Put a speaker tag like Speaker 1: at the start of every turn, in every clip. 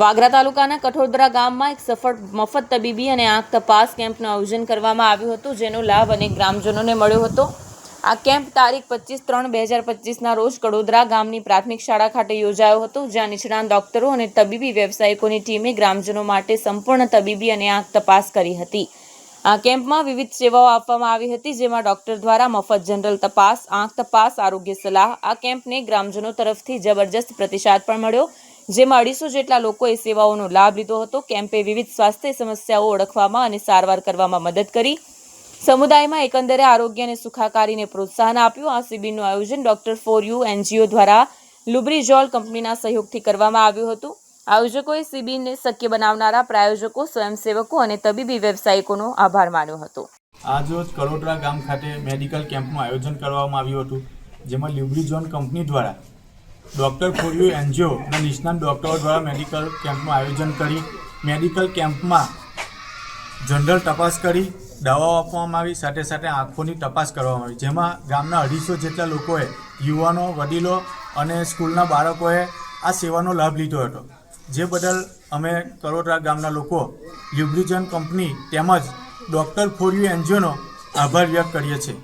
Speaker 1: વાગરા તાલુકાના કઠોદરા ગામમાં એક સફળ મફત તબીબી અને આંખ તપાસ કેમ્પનું આયોજન કરવામાં આવ્યું હતું, જેનો લાભ અનેક ગ્રામજનોને મળ્યો હતો. આ કેમ્પ તારીખ પચીસ ત્રણ બે હજાર પચીસના રોજ કડોદરા ગામની પ્રાથમિક શાળા ખાતે યોજાયો હતો, જ્યાં નિષ્ણાંત ડોક્ટરો અને તબીબી વ્યવસાયિકોની ટીમે ગ્રામજનો માટે સંપૂર્ણ તબીબી અને આંખ તપાસ કરી હતી. આ કેમ્પમાં વિવિધ સેવાઓ આપવામાં આવી હતી, જેમાં ડોક્ટર દ્વારા મફત જનરલ તપાસ, આંખ તપાસ, આરોગ્ય સલાહ. આ કેમ્પને ગ્રામજનો તરફથી જબરજસ્ત પ્રતિસાદ પણ મળ્યો. જેમાં અઢીસો જેટલા લોકોએ સેવાઓનો લાભ લીધો હતો. કેમ્પે વિવિધ સ્વાસ્થ્ય સમસ્યાઓ ઓળખવામાં અને સારવાર કરવામાં મદદ કરી. સમુદાયમાં એકંદરે આરોગ્ય અને સુખાકારીને પ્રોત્સાહન આપ્યું. આ શિબિરનું આયોજન ડોક્ટર ફોર યુ એનજીઓ દ્વારા લુબ્રિજોલ કંપનીના સહયોગથી કરવામાં આવ્યું હતું. આયોજકોએ શિબિરને શક્ય બનાવનારા પ્રાયોજકો, સ્વયંસેવકો અને તબીબી વ્યવસાયિકોનો આભાર માન્યો હતો.
Speaker 2: આજરોજ કલોટરા ગામ ખાતે મેડિકલ કેમ્પનું આયોજન કરવામાં આવ્યું હતું, જેમાં લ્યુબ્રિઝોન કંપની દ્વારા ડૉક્ટર ફોરિયો એનજીઓ અને નિષ્ણાત ડૉક્ટરો દ્વારા મેડિકલ કેમ્પનું આયોજન કરી, મેડિકલ કેમ્પમાં જનરલ તપાસ કરી, દવાઓ આપવામાં આવી, સાથે સાથે આંખોની તપાસ કરવામાં આવી. જેમાં ગામના અઢીસો જેટલા લોકોએ, યુવાનો, વડીલો અને સ્કૂલના બાળકોએ આ સેવાનો લાભ લીધો હતો. જે બદલ અમે કરોડરા ગામના લોકો, લ્યુબ્રિજન કંપની તેમજ ડૉક્ટર ફોરિયો એનજીઓનો આભાર વ્યક્ત કરીએ છીએ.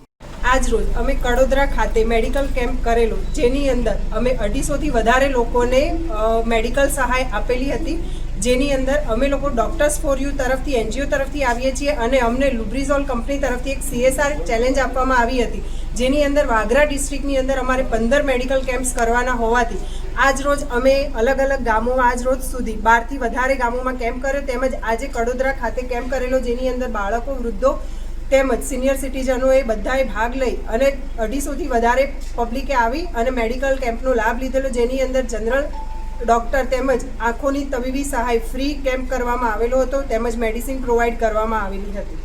Speaker 3: આજ રોજ અમે કડોદરા ખાતે મેડિકલ કેમ્પ કરેલો, જેની અંદર અમે અઢીસોથી વધારે લોકોને મેડિકલ સહાય આપેલી હતી. જેની અંદર અમે લોકો ડોક્ટર્સ ફોર યુ તરફથી, એનજીઓ તરફથી આવીએ છીએ અને અમને લુબ્રિઝોલ કંપની તરફથી એક સીએસઆર ચેલેન્જ આપવામાં આવી હતી. જેની અંદર વાગરા ડિસ્ટ્રિક્ટની અંદર અમારે પંદર મેડિકલ કેમ્પ્સ કરવાના હોવાથી આજ રોજ અમે અલગ અલગ ગામોમાં આજ રોજ સુધી બારથી વધારે ગામોમાં કેમ્પ કર્યો. તેમજ આજે કડોદરા ખાતે કેમ્પ કરેલો, જેની અંદર બાળકો, વૃદ્ધો તેમજ સિનિયર સિટીઝનોએ બધાએ ભાગ લઈ અને અઢીસોથી વધારે પબ્લિકે આવી અને મેડિકલ કેમ્પનો લાભ લીધેલો. જેની અંદર જનરલ ડૉક્ટર તેમજ આંખોની તબીબી સહાય ફ્રી કેમ્પ કરવામાં આવેલો હતો. તેમજ મેડિસિન પ્રોવાઈડ કરવામાં આવેલી હતી.